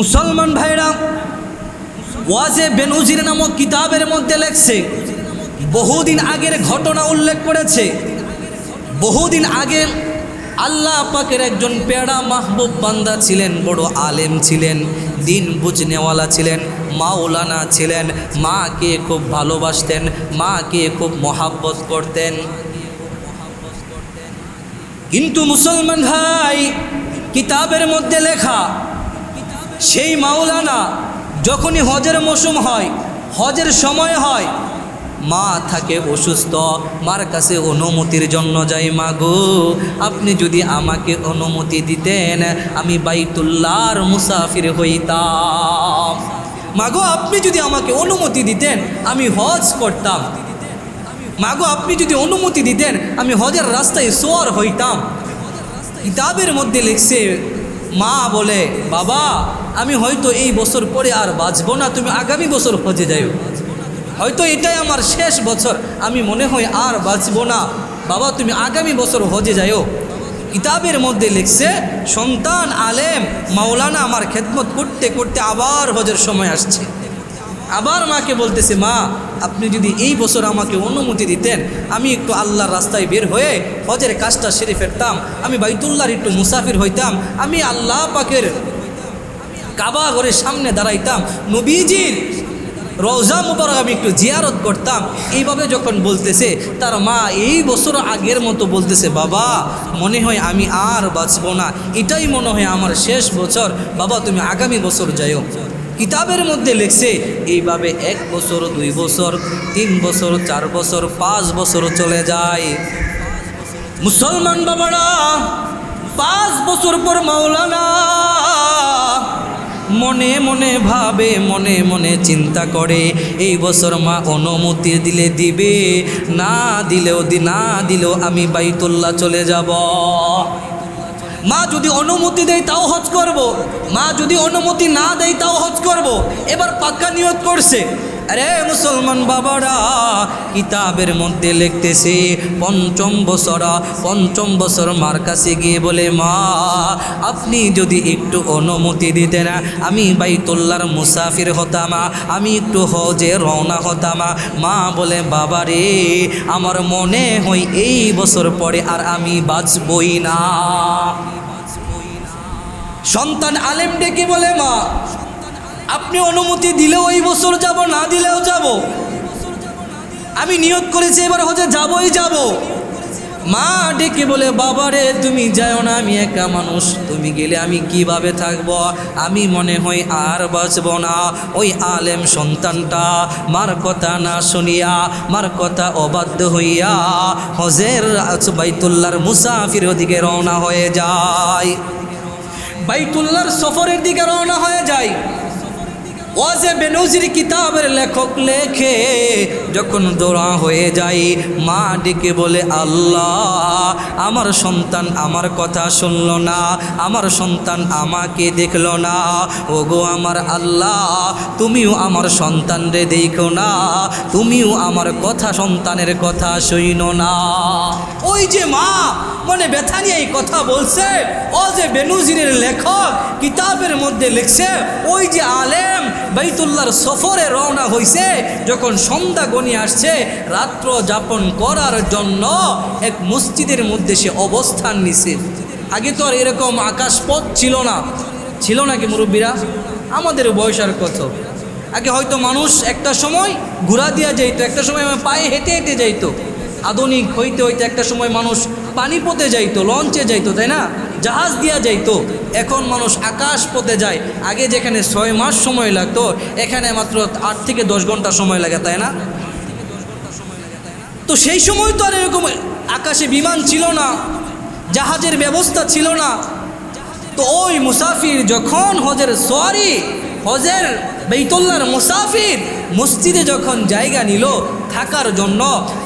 মুসলমান ভাইরা, ওয়াজে বেনুজির নামক কিতাবের মধ্যে লেখছে, বহুদিন আগের ঘটনা উল্লেখ করেছে। বহুদিন আগে আল্লাহ পাকের একজন পেড়া মাহবুব বান্দা ছিলেন, বড় আলেম ছিলেন, দিন বুঝনেওয়ালা ছিলেন, মাওলানা ছিলেন, মাকে খুব ভালোবাসতেন, মাকে খুব মহাব্বত করতেন। কিন্তু মুসলমান ভাই, কিতাবের মধ্যে লেখা সেই মাওলানা যখনই হজের মৌসুম হয়, হজের সময় হয়, মা থাকে অসুস্থ, মার কাছে অনুমতির জন্য যাই মা গো, আপনি যদি আমাকে অনুমতি দিতেন, আমি বাইতুল্লার মুসাফির হইতাম। মাগো আপনি যদি আমাকে অনুমতি দিতেন, আমি হজ করতাম। মাগো আপনি যদি অনুমতি দিতেন, আমি হজের রাস্তায় সোয়ার হইতাম। কিতাবের মধ্যে লিখছে, মা বলে, বাবা আমি হয়তো এই বছর পরে আর বাঁচবো না, তুমি আগামী বছর হজে যাইও। হয়তো এটাই আমার শেষ বছর, আমি মনে হয় আর বাঁচব না। বাবা, তুমি আগামী বছর হজে যাইও। কিতাবের মধ্যে লিখছে, সন্তান আলেম মাওলানা আমার খেদমত করতে করতে আবার হজের সময় আসছে। আবার মাকে বলতেছে, মা, আপনি যদি এই বছর আমাকে অনুমতি দিতেন, আমি একটু আল্লাহর রাস্তায় বের হয়ে হজের কাজটা সেরে ফেরতাম, আমি বাইতুল্লাহর একটু মুসাফির হইতাম, আমি আল্লাহ পাকের কাবা ঘরের সামনে দাঁড়াইতাম। নবীজির রওজা মুবারক আমি একটু জিয়ারত করতাম। এইভাবে যখন বলতেছে, তার মা এই বছর আগের মতো বলতেছে, বাবা, মনে হয় আমি আর বাঁচবো না। এটাই মনে হয় আমার শেষ বছর। বাবা, তুমি আগামী বছর যাইও। কিতাবের মধ্যে লিখছে, এইভাবে এক বছর, দুই বছর, তিন বছর, চার বছর, পাঁচ বছর চলে যায়। মুসলমান বাবারা, পাঁচ বছর পর মাওলানা মনে মনে ভাবে, মনে মনে চিন্তা করে এই বছর মা অনুমতি দিলে দিবে না দিলেও দি, না দিলেও আমি বাইতুল্লাহ চলে যাব মা যদি অনুমতি দেয় তাও হজ করব। মা যদি অনুমতি না দেয় তাও হজ করব। এবার পাক্কা নিয়ত করছে আরে মুসলমান বাবারা, কিতাবের মধ্যে লিখতেছে, পঞ্চম বছরা, পঞ্চম বছর মার কাছে গিয়ে বলে, মা, আপনি যদি একটু অনুমতি দিতেন, আমি বাইতুল্লার মুসাফির হতামা, আমি একটু হজে রওনা হতামা। মা বলে বাবা রে আমার মনে হয় এই বছর পরে আর আমি বাঁচবই না। সন্তান আলেম ডেকে বলে, মা আপনি অনুমতি দিলেও এই বছর যাব, না দিলেও যাব। আমি নিয়োগ করেছি, এবার হচ্ছে যাবই যাব। মা ডেকে বলে বাবারে তুমি যাও না, আমি একা মানুষ। তুমি গেলে আমি কীভাবে থাকব? আমি মনে হয় আর বাঁচব না। ওই আলেম সন্তানটা মার কথা না শুনিয়া, মার কথা অবাধ্য হইয়া হজের বাইতুল্লার মুসাফির ওদিকে রওনা হয়ে যায়। বাইতুল্লার সফরের দিকে রওনা হয়ে যায়। ওয়াজে বেনজির কিতাবের লেখক লেখে, যখন দৌড়া হয়ে যায় মা ডেকে বলে, আল্লাহ, আমার সন্তান আমার কথা শুনল না, আমার সন্তান আমাকে দেখল না। ওগো আমার আল্লাহ, তুমিও আমার সন্তান রে দেখো না, তুমিও আমার কথা, সন্তানের কথা শুইনো না। ওই যে মা মানে ব্যথা নিয়ে এই কথা বলছে ও যে বেনুজিরের লেখক কিতাবের মধ্যে লিখছে, ওই যে আলেম বাইতুল্লাহর সফরে রওনা হইছে। যখন সন্ধ্যা গনি আসছে, রাত্র যাপন করার জন্য এক মসজিদের মধ্যে সে অবস্থান নিছে। আগে তো আর এরকম আকাশপথ ছিল না। ছিল নাকি মুরব্বীরা? আমাদের বয়স আর কত? আগে হয়তো মানুষ একটা সময় ঘোরা দিয়া যাইতো, একটা সময় পায়ে হেঁটে হেঁটে যাইতো। আধুনিক হইতে হইতে একটা সময় মানুষ পানিপথে যাইতো লঞ্চে যাইতো, তাই না? জাহাজ দিয়া যাইতো। এখন মানুষ আকাশ পথে যায়। আগে যেখানে ছয় মাস সময় লাগতো, এখানে মাত্র আট থেকে দশ ঘণ্টা সময় লাগে, তাই না? তো সেই সময় তো আর এরকম আকাশে বিমান ছিল না, জাহাজের ব্যবস্থা ছিল না। তো ওই মুসাফির যখন হজের সোয়ারি হজের বেইতুল্লার মুসাফির মসজিদে যখন জায়গা নিল থাকার জন্য,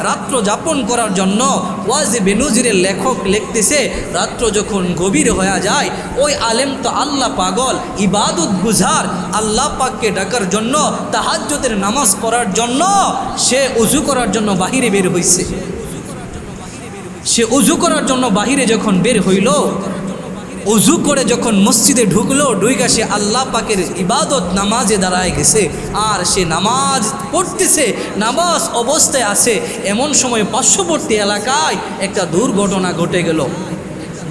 রাত্র যাপন করার জন্য ওয়াজে বেনজিরের লেখক লিখতেছে, রাত্র যখন গভীর হয়ে যায়, ওই আলেম তো আল্লাহ পাগল, ইবাদত গুজার, আল্লাহ পাককে ডাকার জন্য তাহাজ্যতের নামাজ পড়ার জন্য, সে উজু করার জন্য বাহিরে বের হইছে। সে উজু করার জন্য বাহিরে যখন বের হইল অজু করে যখন মসজিদে ঢুকলো, ঢুইকা সে আল্লাহ পাকের ইবাদত নামাজে দাঁড়ায় গেছে। আর সে নামাজ পড়তেছে, নামাজ অবস্থায় আছে। এমন সময় পার্শ্ববর্তী এলাকায় একটা দুর্ঘটনা ঘটে গেল।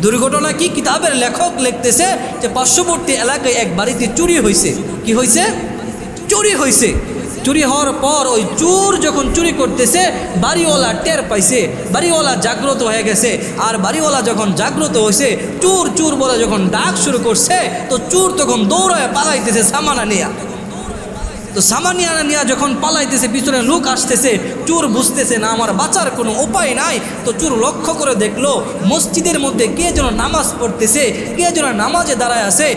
দুর্ঘটনা কি? কিতাবের লেখক লিখতেছে যে পার্শ্ববর্তী এলাকায় এক বাড়িতে চুরি হয়েছে কি হয়েছে চুরি হয়েছে চুরি হওয়ার পর ওই চোর যখন চুরি করতেছে, বাড়িওয়ালা টের পাইছে। বাড়িওয়ালা জাগ্রত হয়ে গেছে। আর বাড়িওয়ালা যখন জাগ্রত হয়েছে চোর চোর বলে যখন ডাক শুরু করছে, তো চোর তখন দৌড়ায় পালাইতেছে সামানা নিয়া। তো সামানিয়ানা নিয়া যখন পালাইতেছে, পিছনে লোক আসতেছে, চোর বুঝতেছে না, আমার বাঁচার কোনো উপায় নাই, তো চোর লক্ষ্য করে দেখল, মসজিদের মধ্যে কে যেন নামাজ পড়তেছে, কে যেন নামাজে দাঁড়ায় আছে,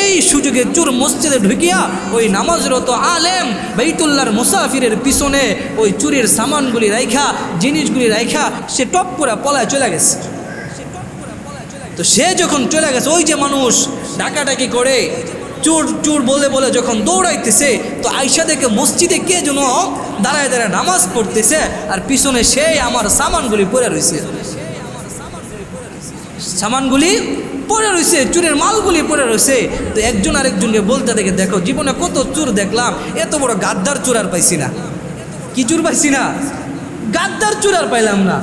এই সুযোগে চোর মসজিদে ঢুকিয়া ওই নামাজরত আলেম বেইতুল্লাহর মুসাফিরের পিছনে ওই চুরির সামানগুলি রাইখা, জিনিসগুলি রাইখা, সে টপ করে পলায় চলে গেছে। তো সে যখন চলে গেছে, ওই যে মানুষ ডাকাডাকি করে চোর চোর বলে বলে যখন দৌড়াইতেছে, তো আইসা দেখে মসজিদে কে যেন দাঁড়ায় দাঁড়ায় নামাজ পড়তেছে আর পিছনে সেই আমার সামানগুলি পড়ে রয়েছে সামানগুলি পড়ে রয়েছে চুরের মালগুলি পড়ে রয়েছে তো একজন আরেকজনকে বলতে দেখে, দেখো, জীবনে কত চুর দেখলাম, এত বড় গাদ্দার চুর আর পাইছি না। কি চুর পাইছি না? গাদ্দার চুর আর পাইলাম না।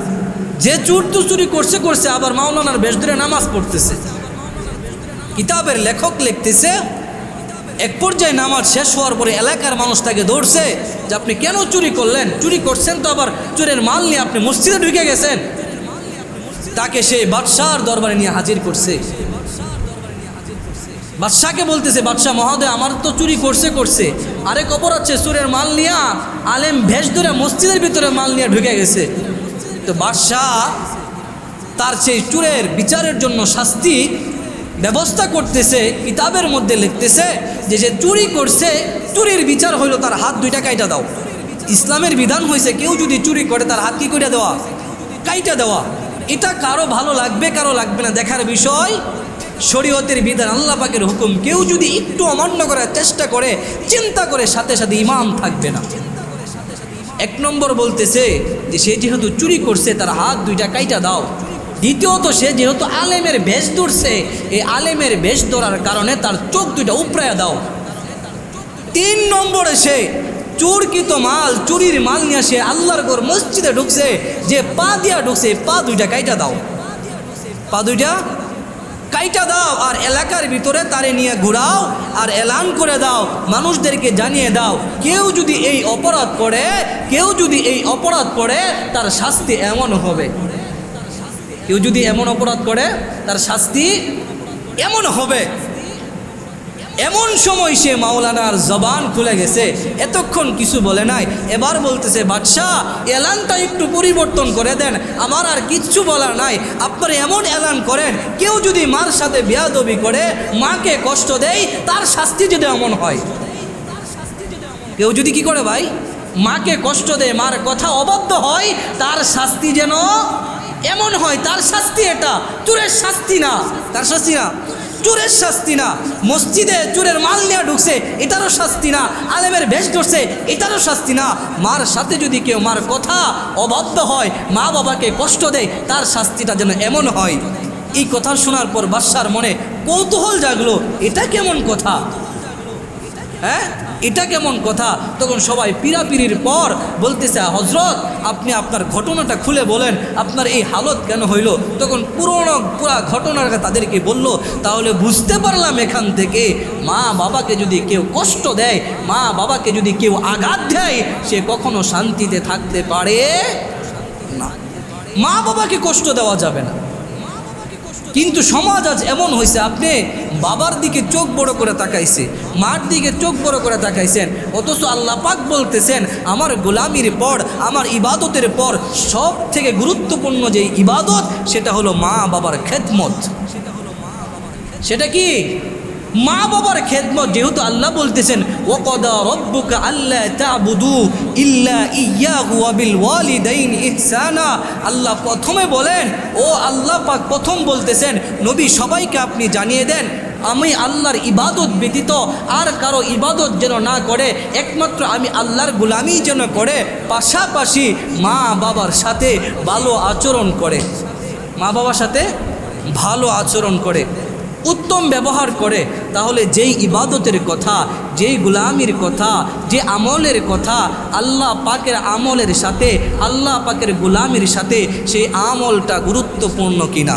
যে চুর তো চুরি করছে করছে, আবার মাওলানার বেশ ধরে নামাজ পড়তেছে। কিতাবের লেখক লিখতেছে এক পর্যায়ে নামাজ শেষ হওয়ার পরে এলাকার মানুষ তাকে দৌড়ছে যে আপনি কেন চুরি করলেন? চুরি করছেন তো আবার চোরের মাল নিয়ে আপনি মসজিদে ঢুকে গেছেন। তাকে সেই বাদশাহর দরবারে নিয়ে হাজির করছে। বাদশাহকে বলতেছে, বাদশাহ মহোদয়, আমার তো চুরি করছে করছে। আরেক অপর আছে চোরের মাল নিয়ে আলেম ভেষ ধরে মসজিদের ভিতরে মাল নিয়ে ঢুকে গেছে। তো বাদশাহ তার সেই চুরের বিচারের জন্য শাস্তি ব্যবস্থা করতেছে, কিতাবের মধ্যে লিখতেছে যে যে চুরি করছে, চুরির বিচার হইল তার হাত দুইটা কাইটা দাও। ইসলামের বিধান হয়েছে কেউ যদি চুরি করে তার হাত কি করে দেওয়া? কাইটা দেওয়া। এটা কারও ভালো লাগবে, কারও লাগবে না। দেখার বিষয়, শরীয়তের বিধান, আল্লাহ পাকের হুকুম। কেউ যদি একটু অমান্য করার চেষ্টা করে, চিন্তা করে সাথে সাথে ইমাম থাকবে না। এক নম্বর বলতেছে যে সে যেহেতু চুরি করছে, তার হাত দুইটা কাইটা দাও। দ্বিতীয়ত সে যেহেতু আলেমের বেশ ধরছে এই আলেমের বেশ ধরার কারণে তার চোখ দুইটা উপড়ায়া দাও। তিন নম্বরে সে চোরকৃত মাল, চুরির মাল নিয়ে সে আল্লাহর ঘর মসজিদে ঢুকছে, যে পা দিয়া ঢুকছে, পা দুইটা কাইটা দাও। পা দুইটা কাইটা দাও আর এলাকার ভিতরে তারে নিয়ে ঘুরাও আর এলান করে দাও, মানুষদেরকে জানিয়ে দাও, কেউ যদি এই অপরাধ করে, কেউ যদি এই অপরাধ করে, তার শাস্তি এমন হবে। কেউ যদি এমন অপরাধ করে, তার শাস্তি এমন হবে। এমন সময় সে মাওলানার জবান খুলে গেছে, এতক্ষণ কিছু বলে নাই। এবার বলতেছে, বাদশাহ, এলানটা একটু পরিবর্তন করে দেন। আমার আর কিচ্ছু বলার নাই। আপনার এমন এলান করেন, কেউ যদি মার সাথে বেয়াদবি করে, মাকে কষ্ট দেয়, তার শাস্তি যদি এমন হয়। কেউ যদি কি করে ভাই? মাকে কষ্ট দেয়, মার কথা অবাধ্য হয়, তার শাস্তি যেন এমন হয়, তার শাস্তি এটা। চুরের শাস্তি না। তার শাস্তি না। চোরের শাস্তি না। মসজিদে চোরের মাল নিয়ে ঢুকছে, এটারও শাস্তি না। আলেমের বেশ ধরছে, এটারও শাস্তি না। মার সাথে যদি কেউ মার কথা অবাধ্য হয়, মা বাবাকে কষ্ট দেয়, তার শাস্তিটা যেন এমন হয়। এই কথা শোনার পর বাদশার মনে কৌতূহল জাগলো, এটা কেমন কথা? হ্যাঁ? এটা কেমন কথা? তখন সবাই পিরাপিরির পর বলতেছে হজরত আপনি আপনার ঘটনাটা খুলে বলেন, আপনার এই হালত কেন হইল? তখন পুরনো পুরা ঘটনাটা তাদেরকে বলল, তাহলে বুঝতে পারলাম এখান থেকে, মা বাবাকে যদি কেউ কষ্ট দেয়, মা বাবাকে যদি কেউ আঘাত দেয়, সে কখনো শান্তিতে থাকতে পারে না। মা বাবাকে কষ্ট দেওয়া যাবে না। কিন্তু সমাজ আজ এমন হয়েছে আপনি বাবার দিকে চোখ বড় করে তাকাইছে, মার দিকে চোখ বড় করে তাকাইছেন, অথচ আল্লাহ পাক বলতেছেন, আমার গোলামির পর, আমার ইবাদতের পর সব থেকে গুরুত্বপূর্ণ যে ইবাদত, সেটা হলো মা বাবার খেতমত সেটা হলো মা খেদমত। সেটা কি? মা বাবার খেদমত যেহেতু আল্লাহ বলতেছেন ওকদা রব্বুকা আল্লাহ তাবুদু ইল্লা ইয়াহু ওয়াবিল ওয়ালিদাইন ইহসানা। আল্লাহ প্রথমে বলেন, ও আল্লাহ পাক প্রথম বলতেছেন, নবী সবাইকে আপনি জানিয়ে দেন, আমি আল্লাহর ইবাদত ব্যতীত আর কারও ইবাদত যেন না করে, একমাত্র আমি আল্লাহর গুলামি যেন করে, পাশাপাশি মা বাবার সাথে ভালো আচরণ করে। মা বাবার সাথে ভালো আচরণ করে। উত্তম ব্যবহার করে, তাহলে যেই ইবাদতের কথা, যেই গুলামির কথা, যে আমলের কথা আল্লাহ পাকের আমলের সাথে, আল্লাহ পাকের গুলামির সাথে সেই আমলটা গুরুত্বপূর্ণ কিনা?